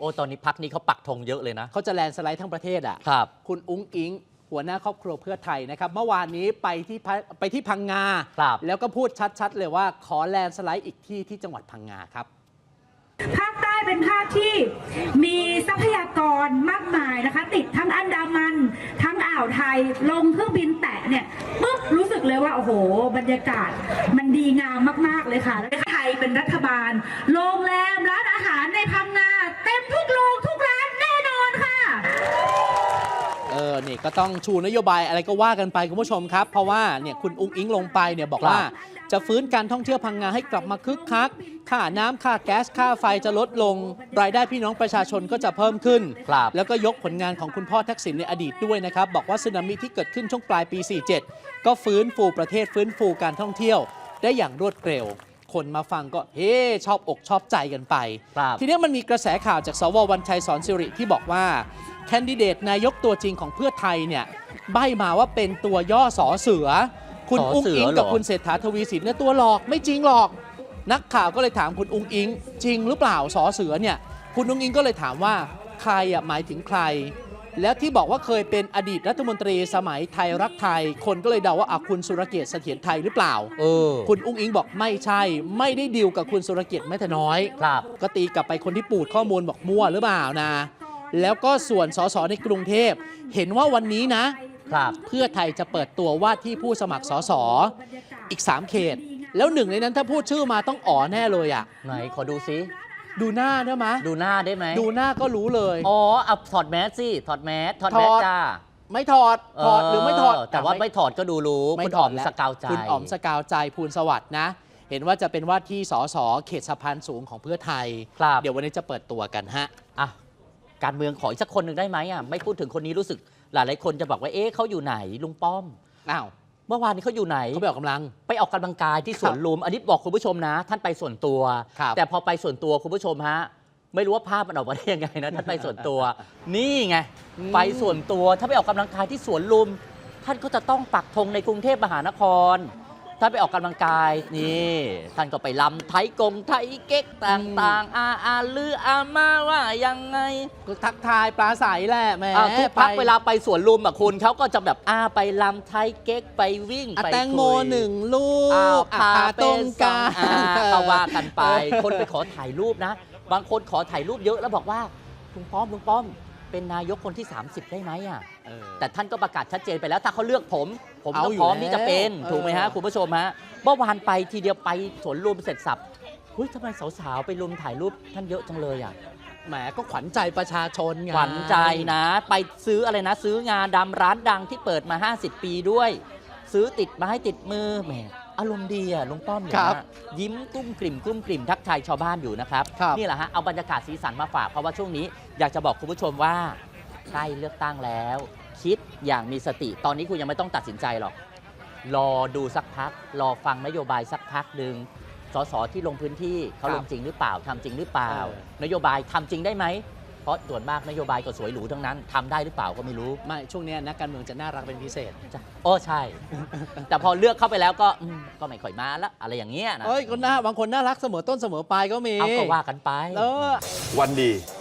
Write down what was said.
โอ้ตอนนี้พักนี้เขาปักธงเยอะเลยนะ เขาจะแลนด์สไลด์ทั้งประเทศอะครับ คุณอุ้งอิงหัวหน้าครอบครัวเพื่อไทยนะครับ เมื่อวานนี้ไปที่พะไปที่พังงา ครับแล้วก็พูดชัด ๆ เลยว่าขอแลนด์สไลด์อีกที่ที่จังหวัดพังงาครับ ภาคใต้เป็นภาคที่มีทรัพยากรมากมายนะคะ ติดทั้งอันดามัน ทั้งอ่าวไทยลงเครื่องบินแตะเนี่ยปุ๊บรู้สึกเลยว่า โอ้โห บรรยากาศมันดีงามมาก ๆ เลยค่ะแล้วไทยเป็นรัฐบาล โรงแรมร้านอาหารในพังงา เต็มทุกโรงทุกร้านแน่นอนค่ะ เออนี่ก็ต้องชูนโยบายอะไรก็ว่ากันไปคุณผู้ชมครับ เพราะว่าเนี่ยคุณอุ้งอิงลงไปเนี่ยบอกว่าจะฟื้นการท่องเที่ยวพังงาให้กลับมาคึกคัก ค่าน้ำค่าแก๊สค่าไฟจะลดลง รายได้พี่น้องประชาชนก็จะเพิ่มขึ้นครับแล้วก็ยกผลงานของคุณพ่อทักษิณในอดีตด้วยนะครับ บอกว่าสึนามิที่เกิดขึ้นช่วงปลายปี 47 ก็ฟื้นฟูประเทศฟื้นฟูการท่องเที่ยว ได้อย่างรวดเร็วคนมาฟังก็เฮ้ชอบอกชอบใจกันไปครับทีนี้มันมีกระแสข่าวจากสววันชัยสอนสิริที่บอกว่า แคนดิเดตนายกตัวจริงของเพื่อไทยเนี่ยใบมาว่าเป็นตัวย่อสอเสือ คุณสออุ้งเสืออิงเหรอกับคุณเศรษฐาทวีสินเนี่ยตัวหลอกไม่จริงหรอก นักข่าวก็เลยถามคุณอุ้งอิง จริงหรือเปล่าสอเสือเนี่ยคุณอุ้งอิงก็เลยถามว่าใครอะหมายถึงใคร แล้วที่บอกว่าเคยเป็นอดีตรัฐมนตรีสมัยไทยรักไทย คนก็เลยเดาว่าอะคุณสุรเกียรติเสถียรไทยหรือเปล่า เออคุณอุ้งอิงบอกไม่ใช่ ไม่ได้ดีลกับคุณสุรเกียรติแม้แต่น้อย ครับ ก็ตีกลับไปคนที่ปูดข้อมูลบอกมั่วหรือเปล่านะ แล้วก็ส่วนสสในกรุงเทพ เห็นว่าวันนี้นะ ครับเพื่อไทยจะเปิดตัวว่าที่ผู้สมัครสสอีก 3 เขต แล้วหนึ่งในนั้นถ้าพูดชื่อมาต้องอ๋อแน่เลยอะไหนขอดูซิ ดูหน้าได้ไหมดูหน้าได้ไหมดูหน้าก็รู้เลย อ๋อเอาถอดแมสสิถอดแมสถอดแมสถอด จ้าไม่ถอดถอดหรือไม่ถอด แต่ว่าไม่ถอดก็ดูรู้ไม่คุณถอ๋ออดมแล้วสกาวใจ คุณอ๋อมสกาวใจภูลสวัสดิ์นะ เห็นว่าจะเป็นว่าที่สสเขตสะพานสูงของเพื่อไทย ครับ เดี๋ยววันนี้จะเปิดตัวกันฮะ อะ การเมืองขออีกสักคนหนึ่งได้ไหมอะไม่พูดถึงคนนี้รู้สึกหลายๆคนจะบอกว่าเอ๊ะเขาอยู่ไหนลุงป้อมอ้าวเมื่อวานนี้เขาอยู่ไหนเขาไปออกกำลัง ไปออกกำลังกายที่สวนลุมอันนี้บอกคุณผู้ชมนะ ท่านไปส่วนตัวครับแต่พอไปส่วนตัวคุณผู้ชมฮะไม่รู้ว่าภาพมันออกมาได้ยังไงนะท่านไปส่วนตัว นี่ไงอืมไปส่วนตัวถ้าไปออกกำลังกายที่สวนลุม ท่านก็จะต้องปักธงในกรุงเทพมหานคร ถ้าไปออกกำลังกายนี่ท่านก็ไปลำไทยกงไทยเก๊กต่างๆ อาอาลืออามาว่ายังไงก็ทักทายปลาใสแหละแหมอ่าทุกพักไปเวลาไปสวนลุมอะคุณเขาก็จะแบบอาไปลำไทยเก๊กไปวิ่งอะไปแตงโมคุย หนึ่งลูอ้าวกอะพาพาไปตรงกลางอ่ก็ว่ากันไป คนไปขอถ่ายรูปนะ บางคนขอถ่ายรูปเยอะแล้วบอกว่าลุงป้อมลุงป้อม เป็นนายกคนที่ 30 ได้ไหมอะเออแต่ท่านก็ประกาศชัดเจนไปแล้วถ้าเขาเลือกผม ผมเอาก็อยู่พร้อมที่จะเป็นแล้วถูกไหมฮะเออคุณผู้ชมฮะเมื่อวานไปทีเดียวไปสวนลุมเสร็จสับเฮ้ยทำไมสาวๆไปรุมถ่ายรูปท่านเยอะจังเลยอะแหมก็ขวัญใจประชาชนไงขวัญใจนะ ไปซื้ออะไรนะ ซื้องาดำร้านดังที่เปิดมา 50 ปีด้วย ซื้อติดมาให้ติดมือแหมอารมณ์ดีอะลุงป้อมเนี่ยครับนะยิ้มกุ้มกลิ่มกุ้มกลิ่มทักทายชาวบ้านอยู่นะครับครับนี่แหละฮะเอาบรรยากาศสีสันมาฝากเพราะว่าช่วงนี้อยากจะบอกคุณผู้ชมว่าใกล้เลือกตั้งแล้ว คิดอย่างมีสติ ตอนนี้คุณยังไม่ต้องตัดสินใจหรอก รอดูสักพัก รอฟังนโยบายสักพักหนึ่งสสที่ลงพื้นที่เขาครับลงจริงหรือเปล่าทำจริงหรือเปล่าเออนโยบายทำจริงได้ไหมเพราะส่วนมากนโยบายก็สวยหรูทั้งนั้นทำได้หรือเปล่าก็ไม่รู้ไม่ช่วงเนี้ยนักการเมืองจะน่ารักเป็นพิเศษจ้ะโอ้ใช่ แต่พอเลือกเข้าไปแล้วก็อืมก็ไม่ค่อยมาละอะไรอย่างเงี้ยนะเอ้ยคนน่าบางคนน่ารักเสมอต้นเสมอปลายก็มีเอาก็ว่ากันไปเออวันดี